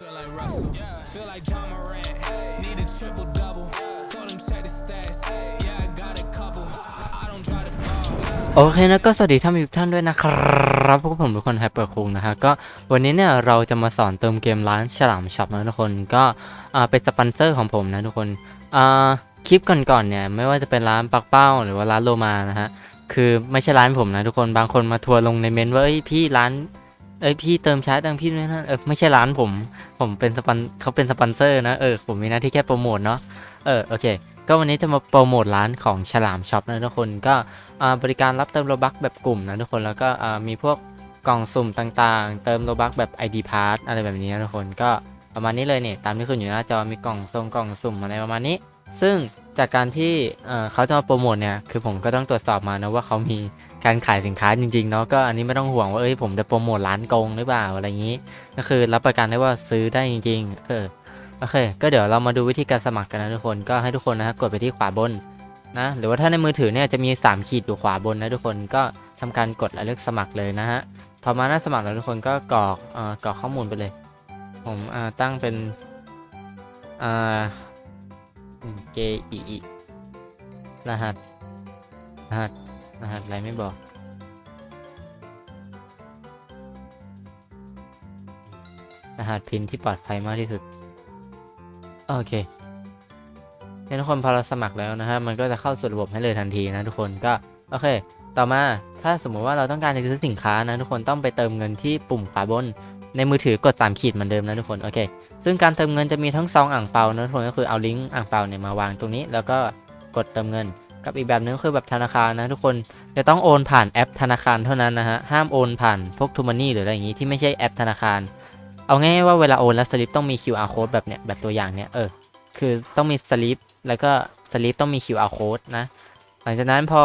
Feel like Russell, feel like John Morant. Need a triple double. Told him check the stats. Yeah, I got a couple. I don't try to ball. โอเคนะก็สวัสดีท่านผู้ชมทุกท่านด้วยนะครับพวกผมทุกคนแฮปเปอร์คุงนะฮะก็วันนี้เนี่ยเราจะมาสอนเติมเกมร้านฉลามช็อปนะทุกคนก็อ่าเป็นสปอนเซอร์ของผมนะทุกคนอ่าคลิปก่อนๆเนี่ยไม่ว่าจะเป็นร้านปักเป้าหรือว่าร้านโลมานะฮะคือไม่ใช่ร้านผมนะทุกคนบางคนมาทัวร์ลงในเมนต์ว่าเอ้ยพี่ร้าน เอ้ยพี่เติมใช้ตังค์พี่ด้วยนะเออไม่ใช่ร้านผม ผมเป็นสปอนเขาเป็นสปอนเซอร์นะเออผมมีหน้าที่แค่โปรโมทเนาะเออโอเค ก็วันนี้จะมาโปรโมทร้านของฉลามช็อปนะทุกคนก็บริการรับเติมโลบักแบบกลุ่มนะทุกคนแล้วก็มีพวกกล่องสุ่มต่างๆ เติมโลบักแบบ ID Pass อะไรแบบนี้นะทุกคนก็ประมาณนี้เลยเนี่ยตามที่ขึ้นอยู่หน้าจอมีกล่องทรงกล่องสุ่มอะไรประมาณนี้ ซึ่งจากการที่เขาจะมาโปรโมทเนี่ยคือผมก็ต้องตรวจสอบมานะว่าเขามี การขายสินค้าจริงๆเนาะก็อันนี้ไม่ต้องห่วงว่าเอ้ยผมจะโปรโมทร้านโกงหรือเปล่าอะไรอย่างนี้ ก็คือรับประกันได้ว่าซื้อได้จริงๆเออโอเค ก็เดี๋ยวเรามาดูวิธีการสมัครกันนะทุกคนก็ให้ทุกคนนะฮะกดไปที่ขวาบนนะหรือว่าถ้าในมือถือเนี่ยจะมี 3 ขีดอยู่ขวาบนนะทุกคนก็ทำการกดและเลือกสมัครเลยนะฮะพอมาหน้าสมัครแล้วทุกคนก็กรอกเอ่อกรอกข้อมูลไปเลย ผมอ่าตั้งเป็นอ่าเกอีรหัสรหัส รหัสอะไรไม่บอกรหัสพินที่ปลอดภัยมากที่สุด โอเคเนี่ยทุกคนพอเราสมัครแล้วนะฮะมันก็จะเข้าสู่ระบบให้เลยทันทีนะทุกคนก็โอเค ต่อมาถ้าสมมุติว่าเราต้องการจะซื้อสินค้านะทุกคนต้องไปเติมเงินที่ปุ่มขวาบน ในมือถือกด 3 ขีดเหมือนเดิมนะทุกคนโอเค ซึ่งการเติมเงินจะมีทั้งซองอ่างเปานะทุกคนก็คือเอาลิงก์อ่างเปาเนี่ยมาวางตรงนี้ แล้วก็กดเติมเงิน กับอีกแบบนึงคือแบบธนาคารนะทุกคนจะต้องโอนผ่านแอปธนาคารเท่านั้นนะฮะห้ามโอนผ่านพวกทูมันนี่หรืออะไรอย่างงี้ที่ไม่ใช่แอปธนาคาร เอาง่ายๆว่าเวลาโอนแล้วสลิปต้องมี QR code แบบเนี้ยแบบตัวอย่างเนี้ยเออคือต้องมีสลิปแล้วก็สลิปต้องมี QR code นะ หลังจากนั้นพอ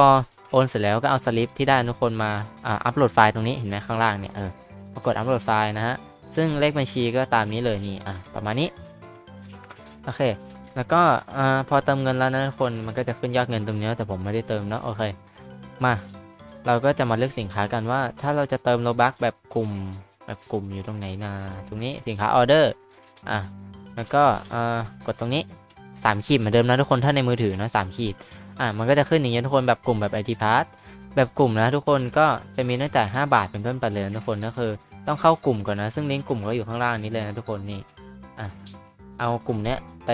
โอนเสร็จแล้วก็เอาสลิปที่ได้ทุกคนมาอ่าอัปโหลดไฟล์ตรงนี้เห็นไหมข้างล่างเนี่ยเออปรากฏอัปโหลดไฟล์นะฮะซึ่งเลขบัญชีก็ตามนี้เลยนี่อะประมาณนี้โอเค แล้วก็อ่าพอเติมเงินแล้วนะทุกคนมันก็จะขึ้นยอดเงินตรงนี้แต่ผมไม่ได้เติมเนอะโอเค มา เราก็จะมาเลือกสินค้ากันว่า ถ้าเราจะเติมโลบักแบบกลุ่มแบบกลุ่มอยู่ตรงไหนนะตรงนี้สินค้าออเดอร์อะแล้วก็อ่ากดตรงนี้สามขีดเหมือนเดิมนะทุกคนถ้าในมือถือนะสามขีดอะมันก็จะขึ้นอย่างเงี้ยทุกคนแบบกลุ่มแบบ IT Pass แบบกลุ่มนะทุกคนก็จะมีตั้งแต่ 5 บาทเป็นต้นไปเลยนะทุกคนก็คือ ต้องเข้ากลุ่มก่อนนะ ซึ่งลิงก์กลุ่มก็อยู่ข้างล่างนี้เลยนะทุกคนนี่อะเอากลุ่มเนี้ยไป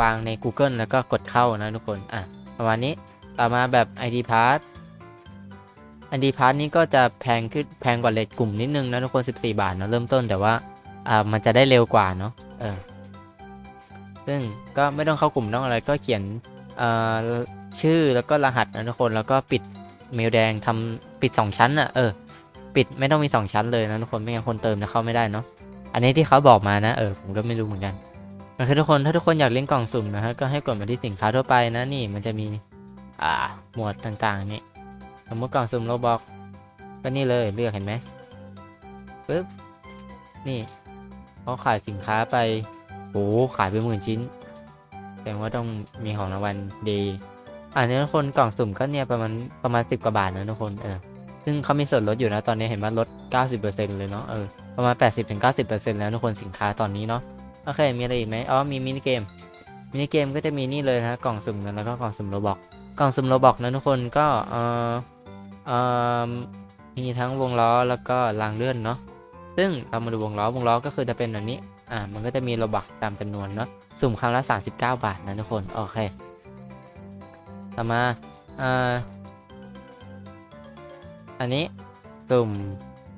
วางใน Google แล้วก็กดเข้านะทุกคน อะ ประมาณนี้ ต่อมาแบบ ID Pass ID Pass นี้ก็จะแพงขึ้นแพงกว่าเลทกลุ่มนิดนึงนะทุกคน 14 บาทเนอะเริ่มต้นแต่ว่า อ่า มันจะได้เร็วกว่าเนาะ เออ ซึ่งก็ไม่ต้องเข้ากลุ่มต้องอะไรก็เขียน เอ่อ ชื่อแล้วก็รหัสนะทุกคน แล้วก็ปิดเมลแดงทำปิด 2 ชั้นอะ เออ ปิดไม่ต้องมี 2 ชั้นเลยนะทุกคน ไม่งั้นคนเติมจะเข้าไม่ได้เนาะ อันนี้ที่เขาบอกมานะ เออ ผมก็ไม่รู้เหมือนกัน โอเคทุกคนถ้าทุกคนอยากเล่นกล่องสุ่มนะฮะก็ให้กดมาที่สินค้าทั่วไปนะนี่มันจะมีอ่าหมวดต่างๆนี่สมมติกล่องสุ่มโลบอกก็นี่เลยเลือกเห็นไหมปึ๊บนี่เขาขายสินค้าไปโอ้ขายไปหมื่นชิ้นแสดงว่าต้องมีของรางวัลดีอันนี้ทุกคนกล่องสุ่มก็เนี่ยประมาณประมาณสิบกว่าบาทนะทุกคนเออซึ่งเขามีส่วนลดอยู่นะตอนนี้เห็นว่าลด 90%เลยเนาะเออประมาณ 80-90%แล้วทุกคนสินค้าตอนนี้เนาะ โอเค มีอะไรอีกไหมอ๋อ มีมินิเกม มินิเกมก็จะมีนี่เลยนะกล่องสุ่มกันแล้วก็กล่องสุ่มโรบอกกล่องสุ่มโรบอกนะทุกคนก็เออเออมีทั้งวงล้อแล้วก็รางเลื่อนเนาะ ซึ่งเรามาดูวงล้อ วงล้อก็คือจะเป็นแบบนี้ อ่า มันก็จะมีโลบักตามจำนวนเนาะ สุ่มครั้งละ 39 บาทนะทุกคน โอเค ต่อมาอ่าอันนี้สุ่ม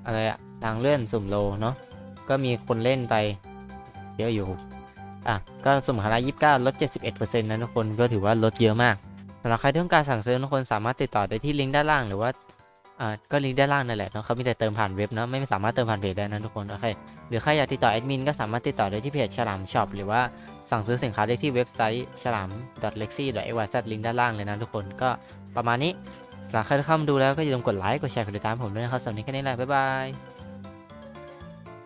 อะไรอะทางเลื่อนสุ่มโลเนาะ ก็มีคนเล่นไป เยอะอยู่ อะ ก็สุ่มครั้งละ29 ลด 71%นะทุกคนก็ถือว่าลดเยอะมากสำหรับใครที่ต้องการสั่งซื้อทุกคนสามารถติดต่อได้ที่ลิงก์ด้านล่างหรือว่าอ่าก็ลิงก์ด้านล่างนั่นแหละเนาะเขามีแต่เติมผ่านเว็บเนาะไม่สามารถเติมผ่านเพจได้นะทุกคนโอเคหรือใครอยากติดต่อแอดมินก็สามารถติดต่อได้ที่เพจฉลามช็อปหรือว่าสั่งซื้อสินค้าได้ที่เว็บไซต์ฉลาม .lexi.ayz ลิงก์ด้านล่างเลยนะทุกคนก็ประมาณนี้สำหรับใครที่เข้ามาดูแล้วก็อย่าลืมกดไลค์กดแชร์กดติดตามผมด้วยนะครับสำหรับนี้แค่นี้แหละบ๊ายบาย